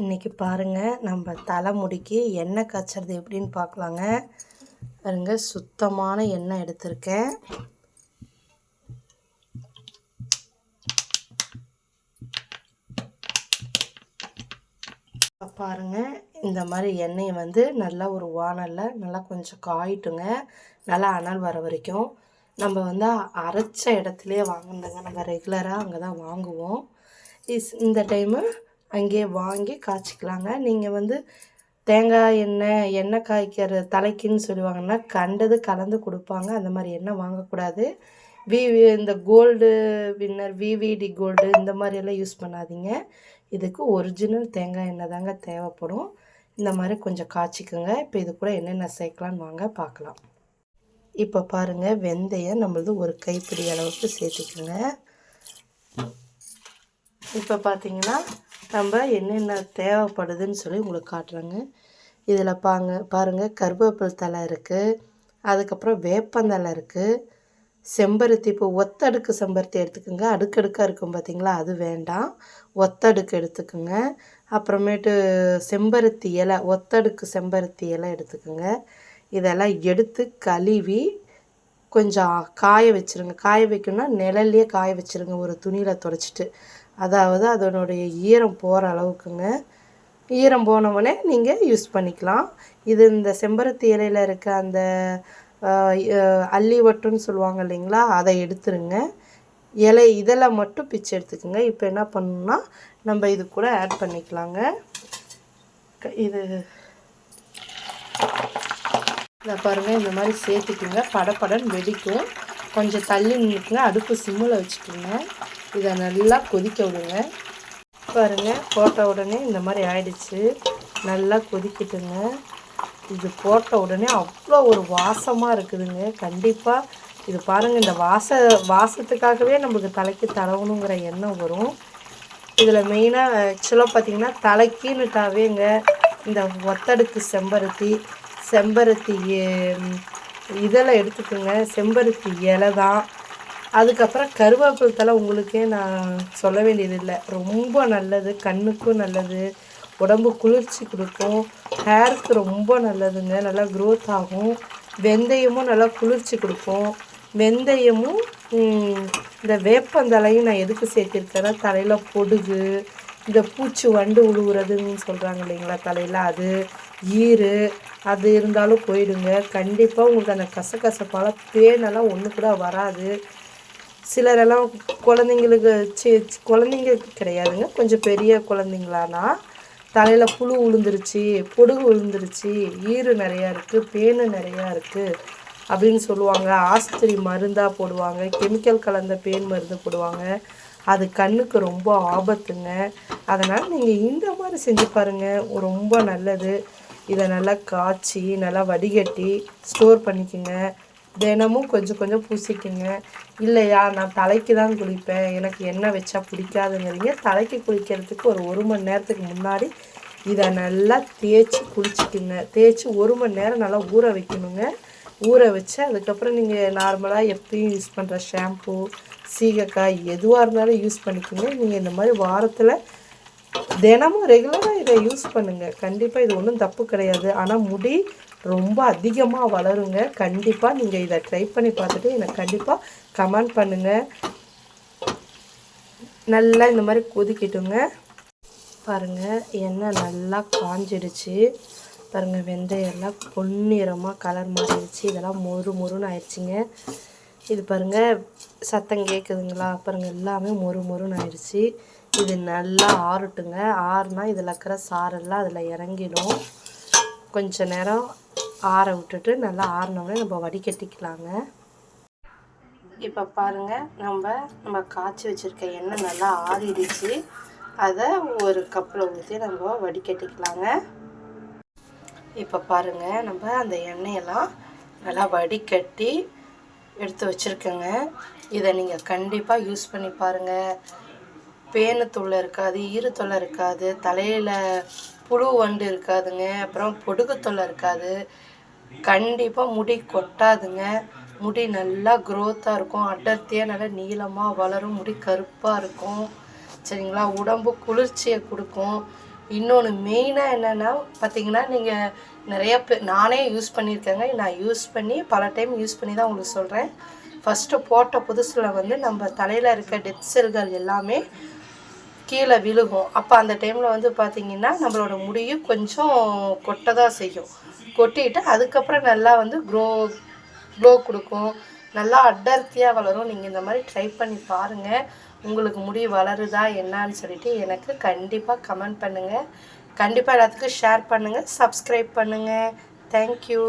இன்றைக்கி பாருங்கள் நம்ம தலைமுடிக்கு எண்ணெய் காய்ச்சறது எப்படின்னு பார்க்கலாங்க. பாருங்க சுத்தமான எண்ணெய் எடுத்திருக்கேன். பாருங்க இந்த மாதிரி எண்ணெயை வந்து நல்லா ஒரு வானலில் நல்லா கொஞ்சம் காயிட்டுங்க. நல்லா அனல் வர வரைக்கும். நம்ம வந்து அரைச்ச இடத்துலையே வாங்கினதுங்க நம்ம ரெகுலராக அங்கே தான் வாங்குவோம். இஸ் இந்த டைமு அங்கேயே வாங்கி காய்ச்சிக்கலாங்க. நீங்கள் வந்து தேங்காய் எண்ணெய் எண்ணெய் காய்க்கிற தலைக்குன்னு சொல்லுவாங்கன்னா கண்டது கலந்து கொடுப்பாங்க. அந்த மாதிரி எண்ணெய் வாங்கக்கூடாது. விவி இந்த கோல்டு வின்னர் விவிடி கோல்டு இந்த மாதிரியெல்லாம் யூஸ் பண்ணாதீங்க. இதுக்கு ஒரிஜினல் தேங்காய் எண்ணெய் தாங்க தேவைப்படும். இந்த மாதிரி கொஞ்சம் காய்ச்சிக்கோங்க. இப்போ இது கூட என்னென்ன சேர்க்கலான்னு வாங்க பார்க்கலாம். இப்போ பாருங்கள் வெந்தயம் நம்மளது ஒரு கைப்பிடி அளவுக்கு சேர்த்துக்குங்க. இப்போ பார்த்தீங்கன்னா நம்ம என்னென்ன தேவைப்படுதுன்னு சொல்லி உங்களுக்கு காட்டுறேங்க. இதில் பாங்க பாருங்கள் கருவேப்பில் தலை இருக்குது அதுக்கப்புறம் வேப்பந்தலை இருக்குது செம்பருத்தி இப்போ ஒத்தடுக்கு செம்பருத்தி எடுத்துக்கோங்க. அடுக்கடுக்காக இருக்கும் பார்த்தீங்களா? அது வேண்டாம். ஒத்தடுக்கு எடுத்துக்கோங்க. அப்புறமேட்டு செம்பருத்தி இலை ஒத்தடுக்கு செம்பருத்தி இலை எடுத்துக்கோங்க. இதெல்லாம் எடுத்து கழுவி கொஞ்சம் காய வச்சுருங்க. காய வைக்கணும்னா நிழல்லையே காய வச்சுருங்க. ஒரு துணியில் துடைச்சிட்டு. அதாவது அதனுடைய ஈரம் போகிற அளவுக்குங்க. ஈரம் போனவுடனே நீங்கள் யூஸ் பண்ணிக்கலாம். இது இந்த செம்பருத்தி இலையில் இருக்க அந்த அல்லி வட்டுன்னு சொல்லுவாங்க இல்லைங்களா? அதை எடுத்துருங்க. இலை இதெல்லாம் மட்டும் பிச்சு எடுத்துக்கோங்க. இப்போ என்ன பண்ணணும்னா நம்ம இது கூட ஆட் பண்ணிக்கலாங்க. இது இதை பாருங்கள் இந்த மாதிரி சேர்த்துக்குங்க. படப்படன்னு வெடிக்கும். கொஞ்சம் தள்ளி நின்றுக்குங்க அடுப்பு சிம்மில் வச்சுக்கோங்க. இதை நல்லா கொதிக்க விடுங்க. பாருங்கள் போட்ட உடனே இந்த மாதிரி ஆயிடுச்சு. நல்லா கொதிக்கட்டுங்க இது போட்ட உடனே அவ்வளோ ஒரு வாசமாக இருக்குதுங்க. கண்டிப்பாக இது பாருங்கள் இந்த வாச வாசத்துக்காகவே நம்மளுக்கு தலைக்கு தடவணுங்கிற எண்ணம் வரும். இதில் மெயினாக ஆக்சுவலாக பார்த்திங்கன்னா தலைக்குன்னுட்டாவேங்க இந்த ஒத்தடுக்கு செம்பருத்தி செம்பருத்தி இதெல்லாம் எடுத்துக்கோங்க. செம்பருத்தி இலை தான். அதுக்கப்புறம் கருவேப்பில் தலை உங்களுக்கே நான் சொல்ல வேண்டியதில்லை. ரொம்ப நல்லது. கண்ணுக்கும் நல்லது. உடம்பு குளிர்ச்சி கொடுக்கும். ஹேருக்கு ரொம்ப நல்லதுங்க. நல்லா க்ரோத் ஆகும். வெந்தயமும் நல்லா குளிர்ச்சி கொடுக்கும். வெந்தயமும் இந்த வேப்பந்தலையும் நான் எதுக்கு சேர்த்திருக்கேன்னா தலையில் பொடுகு இந்த பூச்சி வண்டு உழுவுறதுன்னு சொல்கிறாங்க இல்லைங்களா தலையில் அது. ஈறு அது இருந்தாலும் போயிடுங்க. கண்டிப்பாக உங்களுக்கு அந்த கசகசப்பால் பேனெல்லாம் ஒன்று கூட வராது. சிலரெல்லாம் குழந்தைங்களுக்கு சி குழந்தைங்க கிடையாதுங்க. கொஞ்சம் பெரிய குழந்தைங்களானா தலையில் புழு உளுந்துருச்சு பொடுகு விழுந்துருச்சு ஈறு நிறையா இருக்குது பேனு நிறையா இருக்குது அப்படின்னு சொல்லுவாங்க. ஆஸ்திரி மருந்தாக போடுவாங்க கெமிக்கல் கலந்த பேன் மருந்து போடுவாங்க. அது கண்ணுக்கு ரொம்ப ஆபத்துங்க. அதனால் நீங்கள் இந்த மாதிரி செஞ்சு பாருங்கள் ரொம்ப நல்லது. இதை நல்லா காய்ச்சி நல்லா வடிகட்டி ஸ்டோர் பண்ணிக்கோங்க. தினமும் கொஞ்சம் கொஞ்சம் பூசிக்கோங்க. இல்லையா நான் தலைக்கு தான் குளிப்பேன். எனக்கு எண்ணெய் வச்சா பிடிக்காதுங்கிறீங்க. தலைக்கு குளிக்கிறதுக்கு ஒரு ஒரு மணி நேரத்துக்கு முன்னாடி இதை நல்லா தேய்ச்சி குளிச்சிக்கோங்க. தேய்ச்சி ஒரு மணி நேரம் நல்லா ஊற வைக்கணுங்க. ஊற வச்சு அதுக்கப்புறம் நீங்கள் நார்மலாக எப்பயும் யூஸ் பண்ணுற ஷாம்பு சீகக்காய் எதுவாக இருந்தாலும் யூஸ் பண்ணிக்கோங்க. நீங்கள் இந்த மாதிரி வாரத்தில் தினமும் ரெகுலராக இதை யூஸ் பண்ணுங்கள் கண்டிப்பாக இது ஒன்றும் தப்பு கிடையாது. ஆனால் முடி ரொம்ப அதிகமாக வளருங்க. கண்டிப்பாக நீங்கள் இதை ட்ரை பண்ணி பார்த்துட்டு எனக்கு கண்டிப்பாக கமெண்ட் பண்ணுங்கள் நல்லா இந்த மாதிரி கொதிக்கிட்டுங்க. பாருங்கள் எண்ணெய் நல்லா காஞ்சிடுச்சு. பாருங்கள் வெந்தயம் எல்லாம் பொன்னிறமாக கலர் மாறிடுச்சு. இதெல்லாம் மொறு மொறுன்னு ஆயிடுச்சுங்க. இது பாருங்கள் சத்தம் கேட்குதுங்களா பாருங்கள் எல்லாமே மொறு மொறுன்னு ஆயிடுச்சு. இது நல்லா ஆறட்டுங்க. ஆறுனா இதில் இருக்கிற சாரெல்லாம் அதில் இறங்கிடும். கொஞ்ச நேரம் ஆற விட்டுட்டு நல்லா ஆறினோடனே நம்ம வடிகட்டிக்கலாங்க. இப்போ பாருங்கள் நம்ம நம்ம காய்ச்சி வச்சுருக்க எண்ணெய் நல்லா ஆறிடுச்சு. அதை ஒரு கப்பில் ஊற்றி நம்ம வடிகட்டிக்கலாங்க. இப்போ பாருங்கள் நம்ம அந்த எண்ணெயெல்லாம் நல்லா வடிகட்டி எடுத்து வச்சுருக்கேங்க. இதை நீங்கள் கண்டிப்பாக யூஸ் பண்ணி பாருங்கள் பேனு தொல்லை இருக்காது ஈரு தொல்லை இருக்காது தலையில் புழு வண்டு இருக்காதுங்க அப்புறம் பொடுகு தொல்லை இருக்காது. கண்டிப்பாக முடி கொட்டாதுங்க. முடி நல்லா க்ரோத்தாக இருக்கும். அடர்த்தியாக நல்லா நீளமாக வளரும். முடி கருப்பாக இருக்கும். சரிங்களா? உடம்பு குளிர்ச்சியை கொடுக்கும். இன்னொன்று மெயினாக என்னென்னா பார்த்தீங்கன்னா நீங்கள் நிறைய பேர் நானே யூஸ் பண்ணியிருக்கேங்க. நான் யூஸ் பண்ணி பல டைம் யூஸ் பண்ணி தான் உங்களுக்கு சொல்கிறேன் ஃபஸ்ட்டு போட்ட புதுசில் வந்து நம்ம தலையில் இருக்க டெத் செல்கள் எல்லாமே கீழே விழுகும். அப்போ அந்த டைமில் வந்து பார்த்திங்கன்னா நம்மளோட முடியும் கொஞ்சம் கொட்ட தான் செய்யும். கொட்டிட்டு அதுக்கப்புறம் நல்லா வந்து க்ரோ க்ளோ கொடுக்கும். நல்லா அடர்த்தியாக வளரும். நீங்கள் இந்த மாதிரி ட்ரை பண்ணி பாருங்கள் உங்களுக்கு முடி வளருதா என்னன்னு சொல்லிட்டு எனக்கு கண்டிப்பாக கமெண்ட் பண்ணுங்கள் கண்டிப்பாக எல்லாத்துக்கும் ஷேர் பண்ணுங்கள் சப்ஸ்கிரைப் பண்ணுங்கள் தேங்க்யூ